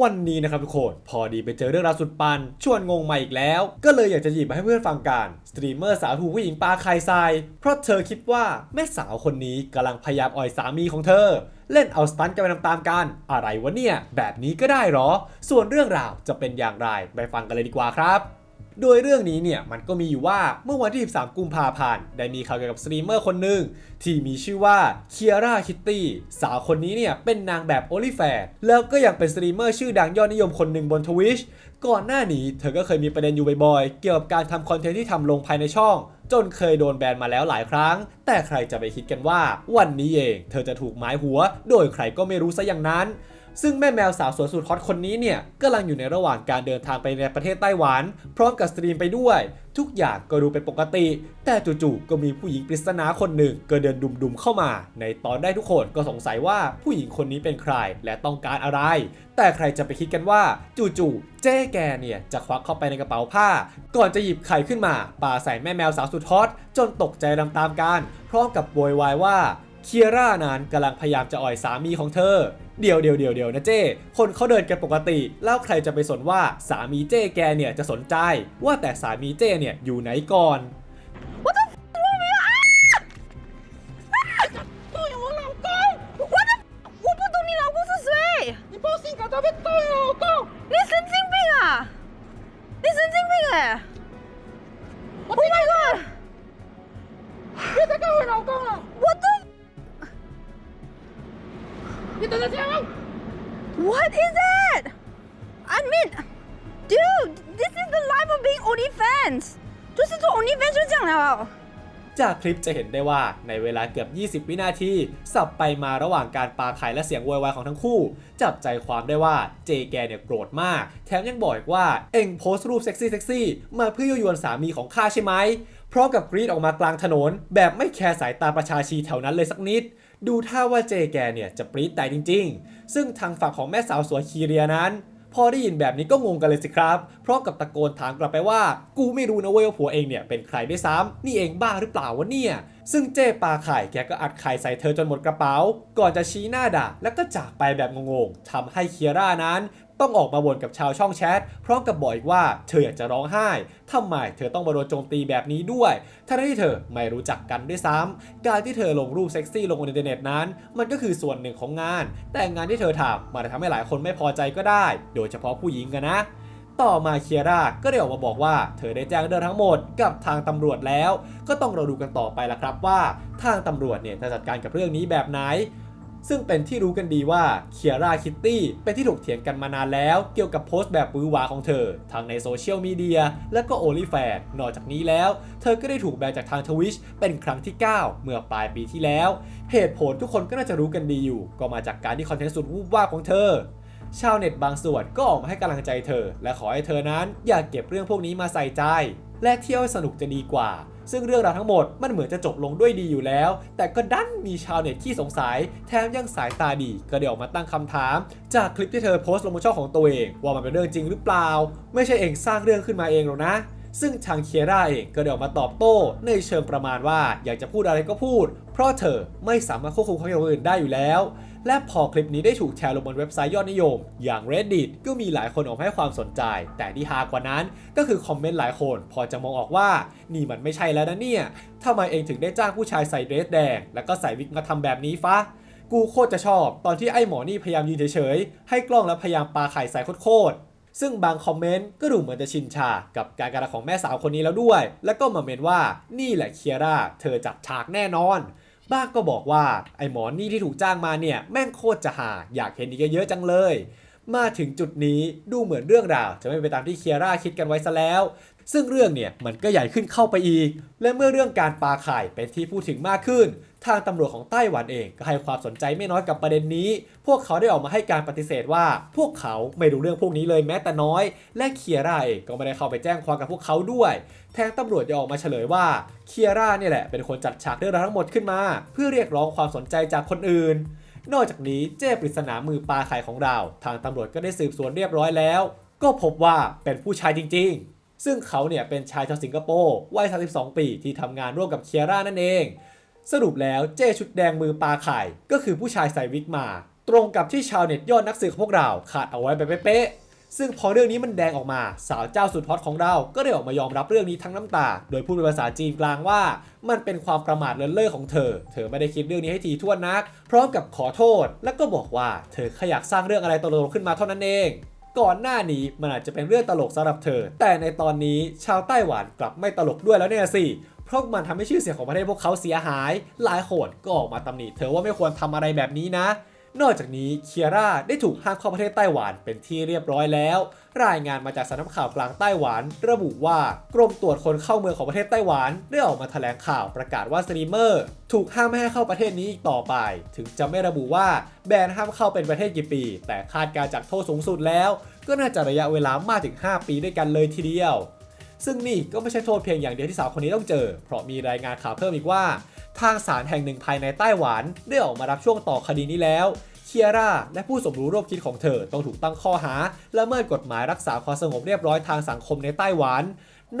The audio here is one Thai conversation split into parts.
วันนี้นะครับทุกคน พอดีไปเจอเรื่องราวสุดปัน ชวนงงมาอีกแล้ว ก็เลยอยากจะหยิบมาให้เพื่อนฟังกัน สตรีมเมอร์สาวถูกผู้หญิงปาไข่ทราย เพราะเธอคิดว่าแม่สาวคนนี้กำลังพยายามอ่อยสามีของเธอ เล่นเอาสตันกันไปตามๆกัน อะไรวะเนี่ย แบบนี้ก็ได้เหรอ ส่วนเรื่องราวจะเป็นอย่างไรไปฟังกันเลยดีกว่าครับ โดยเรื่องนี้เนี่ยมันก็มีอยู่ว่าเมื่อวันที่ 13 กุมภาพันธ์ได้มีข่าวเกี่ยวกับสตรีมเมอร์คนหนึ่งที่มีชื่อว่าเคียร่าคิตตี้สาวคนนี้เนี่ยเป็นนางแบบโอลิแฟนแล้วก็ยังเป็นสตรีมเมอร์ชื่อดังยอดนิยมคนหนึ่งบนทวิชก่อนหน้านี้เธอก็เคยมีประเด็นอยู่บ่อยๆ เกี่ยวกับการทำคอนเทนต์ที่ทำลงภายในช่อง จนเคยโดนแบนมาแล้วหลายครั้ง แต่ใครจะไปคิดกันว่า วันนี้เอง เธอจะถูกหมายหัว โดยใครก็ไม่รู้ซะอย่างนั้น ซึ่งแม่แมวสาวสวยสุดฮอตคนนี้เนี่ยกำลังอยู่ในระหว่างการเดินทางไปในประเทศไต้หวัน พร้อมกับสตรีมไปด้วย ทุกอย่างก็ดูเป็นปกติ แต่จู่ๆก็มีผู้หญิงปริศนาคนหนึ่งก็เดินดุมๆเข้ามา ในตอนได้ทุกคนก็สงสัยว่าผู้หญิงคนนี้เป็นใครและต้องการอะไร แต่ใครจะไปคิดกันว่า จู่ๆเจ๊แกเนี่ยจะควักเข้าไปในกระเป๋าผ้า ก่อนจะหยิบไข่ขึ้นมาปาใส่แม่แมวสาวสุดฮอตจนตกใจตามๆกัน พร้อมกับโวยวายว่า เคียร่านั้นกำลังพยายามจะอ่อยสามีของเธอ เดี๋ยวเดี๋ยวเดี๋ยวเดี๋ยวนะเจ้คนเขาเดินกันปกติ แล้วใครจะไปสนว่าสามีเจ้แกเนี่ยจะสนใจ ว่าแต่สามีเจ้เนี่ยอยู่ไหนก่อน dude, this is the life of being OnlyFans，就是做 OnlyFans 就这样了。 จากคลิปจะเห็นได้ว่าในเวลาเกือบ 20 วินาที สับไปมาระหว่างการปาไข่และเสียงโวยวายของทั้งคู่ จับใจความได้ว่าเจแกเนี่ยโกรธมาก แถมยังบอกอีกว่าเอ็งโพสต์รูปเซ็กซี่เซ็กซี่มาเพื่อยั่วยวนสามีของข้าใช่ไหม พร้อมกับกรีดออกมากลางถนน แบบไม่แคร์สายตาประชาชีแถวนั้นเลยสักนิด ดูท่าว่าเจแกเนี่ยจะปรี๊ดแต่จริง ๆ ซึ่งทางฝั่งของแม่สาวสวยคีเรียนั้น พอได้ยินแบบนี้ก็งงกันเลยสิครับเพราะกับตะโกนถามกลับไปว่า กูไม่รู้นะเว้ยว่าผัวเองเนี่ยเป็นใครด้วยซ้ำนี่เองบ้าหรือเปล่าวะเนี่ย ซึ่งเจ้ปลาไข่แกก็อัดไข่ใส่เธอจนหมดกระเป๋า ก่อนจะชี้หน้าด่าแล้วก็จากไปแบบงงๆทำให้เคียร่านั้น ต้องออกมาบ่นกับชาวช่องแชทพร้อมกับบอกอีกว่าเธออยากจะร้องไห้ทำไมเธอต้องมาโดนโจมตีแบบนี้ด้วยทั้งที่เธอไม่รู้จักกันด้วยซ้ำการที่เธอลงรูปเซ็กซี่ลงบนอินเทอร์เน็ตนั้น มันก็คือส่วนหนึ่งของงาน แต่งานที่เธอทำมันทำให้หลายคนไม่พอใจก็ได้ โดยเฉพาะผู้หญิงกันนะต่อมาเคียร่าก็ได้ออกมาบอกว่าเธอได้แจ้งเรื่องทั้งหมดกับทางตำรวจแล้ว ก็ต้องราดูกันต่อไปละครับว่า ทางตำรวจเนี่ยจะจัดการกับเรื่องนี้แบบไหน ซึ่งเป็นที่รู้กันดีว่าเคียร่าคิตตี้เป็นที่ถกเถียงกันมานานแล้ว เกี่ยวกับโพสต์แบบปื้อวาของเธอ ทั้งในโซเชียลมีเดียและก็โอลิแฟนนอกจากนี้แล้ว เธอก็ได้ถูกแบนจากทางทวิชเป็นครั้งที่ 9 เมื่อปลายปีที่แล้ว เหตุผลทุกคนก็น่าจะรู้กันดีอยู่ ก็มาจากการที่คอนเทนต์สุดวูบวาบของเธอชาวเน็ตบางส่วนก็ออกมาให้กำลังใจเธอ และขอให้เธอนั้นอย่าเก็บเรื่องพวกนี้มาใส่ใจ และเที่ยวให้สนุกจะดีกว่า ซึ่งเรื่องราวทั้งหมดมันเหมือนจะจบลงด้วยดีอยู่แล้ว แต่ก็ดันมีชาวเน็ตที่สงสัย แถมยังสายตาดีก็เด้ออกมาตั้งคำถาม จากคลิปที่เธอโพสต์ลงบนช่องของตัวเอง ว่ามันเป็นเรื่องจริงหรือเปล่า ไม่ใช่เองสร้างเรื่องขึ้นมาเองหรอกนะ ซึ่งทางเคียร่าเองก็ได้ออกมาตอบโต้ในเชิงประมาณว่าอยากจะพูดอะไรก็พูด เพราะเธอไม่สามารถควบคุมความคิดของคนอื่นได้อยู่แล้ว และพอคลิปนี้ได้ถูกแชร์ลงบนเว็บไซต์ยอดนิยม อย่าง Reddit ก็มีหลายคนออกมาให้ความสนใจ แต่ที่ฮากว่านั้น ก็คือคอมเมนต์หลายคน พอจะมองออกว่านี่มันไม่ใช่แล้วนะเนี่ยทำไมเองถึงได้จ้างผู้ชายใส่เดรสแดง แล้วก็ใส่วิกมาทำแบบนี้ฟะกูโคตรจะชอบ ตอนที่ไอ้หมอนี่พยายามยืนเฉยๆให้กล้องแล้วพยายามปาไข่ใส่โคตร ซึ่งบางคอมเมนต์ก็ดูเหมือนจะชินชากับการกระทำของแม่สาวคนนี้แล้วด้วย แล้วก็มาเมนว่านี่แหละเคียร่าเธอจัดฉากแน่นอน บ้างก็บอกว่าไอ้หมอนี่ที่ถูกจ้างมาเนี่ยแม่งโคตรจะหาอยากเห็นอีกเยอะจังเลย มาถึงจุดนี้ดูเหมือนเรื่องราว จะไม่ไปตามที่เคียร่าคิดกันไว้ซะแล้ว ซึ่งเรื่องเนี่ยมันก็ใหญ่ขึ้นเข้าไปอีก และเมื่อเรื่องการปาไข่เป็นที่พูดถึงมากขึ้น ทางตำรวจของไต้หวันเองก็ให้ความสนใจไม่น้อยกับประเด็นนี้ พวกเขาได้ออกมาให้การปฏิเสธว่า พวกเขาไม่รู้เรื่องพวกนี้เลยแม้แต่น้อย และเคียร่าเองก็ไม่ได้เข้าไปแจ้งความกับพวกเขาด้วย แทงตำรวจจะออกมาเฉลยว่าเคียร่าเนี่ยแหละเป็นคนจัดฉากเรื่องราวทั้งหมดขึ้นมา เพื่อเรียกร้องความสนใจจากคนอื่น นอกจากนี้เจ้ปริศนามือปลาไข่ของเรา ทางตำรวจก็ได้สืบสวนเรียบร้อยแล้ว ก็พบว่าเป็นผู้ชายจริง ๆ ซึ่งเขาเนี่ยเป็นชายชาวสิงคโปร์วัย32ปีที่ทำงานร่วมกับเคียร่านั่นเอง สรุปแล้วเจ้ชุดแดงมือปลาไข่ ก็คือผู้ชายใส่วิกมา ตรงกับที่ชาวเน็ตยอดนักสืบขอพวกเราขาดเอาไว้ไปเป๊ะซึ่งพอเรื่องนี้มันแดงออกมา สาวเจ้าสุดฮอตของเรา ก็ได้ออกมายอมรับเรื่องนี้ทั้งน้ำตา โดยพูดเป็นภาษาจีนกลางว่า มันเป็นความประมาทเลินเล่อของเธอ เธอไม่ได้คิดเรื่องนี้ให้ทีท่วนนัก พร้อมกับขอโทษ และก็บอกว่าเธอแค่อยากสร้างเรื่องอะไรตลกขึ้นมาเท่านั้นเอง ก่อนหน้านี้มันอาจจะเป็นเรื่องตลกสำหรับเธอ แต่ในตอนนี้ชาวไต้หวันกลับไม่ตลกด้วยแล้วเนี่ยสิ เพราะมันทำให้ชื่อเสียงของประเทศพวกเขาเสียหาย หลายคนก็ออกมาตำหนิเธอว่าไม่ควรทำอะไรแบบนี้นะ นอกจากนี้เคียร่าได้ถูกห้ามเข้าประเทศไต้หวันเป็นที่เรียบร้อยแล้ว รายงานมาจากสำนักข่าวกลางไต้หวัน ระบุว่ากรมตรวจคนเข้าเมืองของประเทศไต้หวันได้ออกมาแถลงข่าวประกาศว่าสตรีมเมอร์ ถูกห้ามไม่ให้เข้าประเทศนี้อีกต่อไป ถึงจะไม่ระบุว่าแบนห้ามเข้าเป็นประเทศกี่ปี แต่คาดการจากโทษสูงสุดแล้ว ก็น่าจะระยะเวลามากถึง 5 ปีด้วยกันเลยทีเดียว ซึ่งนี่ก็ไม่ใช่โทษเพียงอย่างเดียวที่สาวคนนี้ต้องเจอ เพราะมีรายงานข่าวเพิ่มอีกว่า ทางศาลแห่งหนึ่งภายในไต้หวันได้ออกมารับช่วงต่อคดีนี้แล้วเคียร่าและผู้สมรู้ร่วมคิดของเธอต้องถูกตั้งข้อหาละเมิดกฎหมายรักษาความสงบเรียบร้อยทางสังคมในไต้หวัน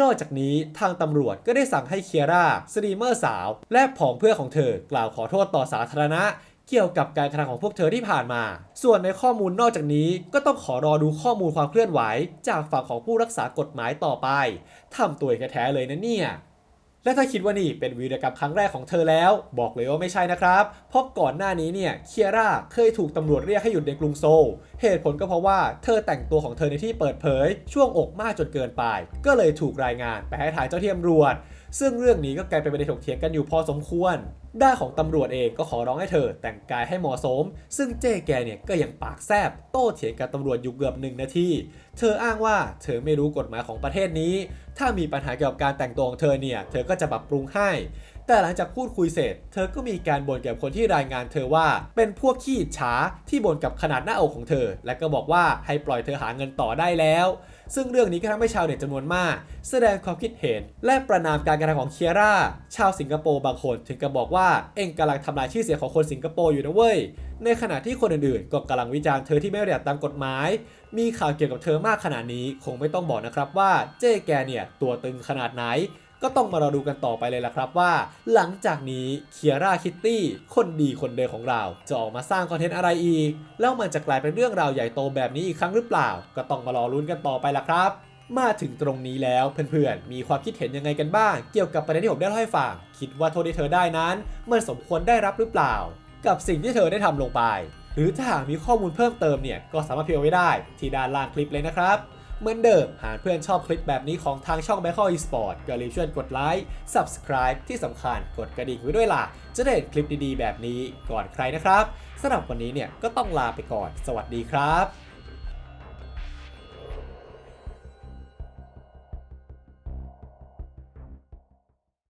นอกจากนี้ทางตำรวจก็ได้สั่งให้เคียร่าสตรีมเมอร์สาว และผองเพื่อนของเธอกล่าวขอโทษต่อสาธารณะ เกี่ยวกับการกระทำของพวกเธอที่ผ่านมา ส่วนในข้อมูลนอกจากนี้ก็ต้องขอรอดูข้อมูลความเคลื่อนไหว จากฝั่งของผู้รักษากฎหมายต่อไปทำตัวเองแท้ๆเลยนะเนี่ยและถ้าคิดว่านี่เป็นวีรกรรมครั้งแรกของเธอแล้ว บอกเลยว่าไม่ใช่นะครับ เพราะก่อนหน้านี้เนี่ยเคียร่าเคยถูกตำรวจเรียกให้หยุดในกรุงโซล เหตุผลก็เพราะว่าเธอแต่งตัวของเธอในที่เปิดเผย ช่วงอกมากจนเกินไป ก็เลยถูกรายงานไปให้ทางเจ้าที่ตำรวจ ซึ่งเรื่องนี้ก็กลายเป็นประเด็นถกเถียงกันอยู่พอสมควร ด้านของตำรวจเองก็ขอร้องให้เธอ แต่งกายให้เหมาะสม ซึ่งเจ๊แกเนี่ยก็ยังปากแซบโต้เถียงกับตำรวจอยู่เกือบหนึ่งนาที เธออ้างว่าเธอไม่รู้กฎหมายของประเทศนี้ ถ้ามีปัญหาเกี่ยวกับการแต่งตัวของเธอเนี่ย เธอก็จะปรับปรุงให้ แต่หลังจากพูดคุยเสร็จ เธอก็มีการบ่นเกี่ยวกับคนที่รายงานเธอว่า เป็นพวกขี้ฉาที่บ่นกับขนาดหน้าอกของเธอ และก็บอกว่าให้ปล่อยเธอหาเงินต่อได้แล้ว ซึ่งเรื่องนี้ก็ทำให้ชาวเน็ตจำนวนมาก แสดงความคิดเห็น และประนามการกระทำของเคียร่า ชาวสิงคโปร์บางคนถึงกับบอกว่าเอ็งกำลังทำลายชื่อเสียงของคนสิงคโปร์อยู่นะเว้ย ในขณะที่คนอื่นๆ ก็กำลังวิจารณ์เธอที่ไม่ปฏิบัติตามกฎหมาย มีข่าวเกี่ยวกับเธอมากขนาดนี้ คงไม่ต้องบอกนะครับว่าเจ๊แกเนี่ยตัวตึงขนาดไหน ก็ต้องมารอดูกันต่อไปเลยล่ะครับว่า หลังจากนี้เคียร่าคิตตี้คนดีคนเดิมของเรา จะออกมาสร้างคอนเทนต์อะไรอีก แล้วมันจะกลายเป็นเรื่องราวใหญ่โตแบบนี้อีกครั้งหรือเปล่า ก็ต้องมารอลุ้นกันต่อไปล่ะครับมาถึงตรงนี้แล้วเพื่อนๆ มีความคิดเห็นยังไงกันบ้าง เกี่ยวกับประเด็นที่ผมได้เล่าให้ฟัง คิดว่าโทษที่เธอได้นั้น มันสมควรได้รับหรือเปล่า กับสิ่งที่เธอได้ทำลงไป หรือถ้าหากมีข้อมูลเพิ่มเติมเนี่ย ก็สามารถพิมพ์ไว้ได้ที่ด้านล่างคลิปเลยนะครับ เหมือนเดิม หากเพื่อนชอบคลิปแบบนี้ของทางช่อง b a c k e Esport ก็รีบช่วยกดไลค์ Subscribe ที่สำคัญกดกระดิ่งไว้ด้วยล่ะ จะได้เห็นคลิปดีๆ แบบนี้ก่อนใครนะครับสำหรับวันนี้เนี่ยก็ต้องลาไปก่อน สวัสดีครับ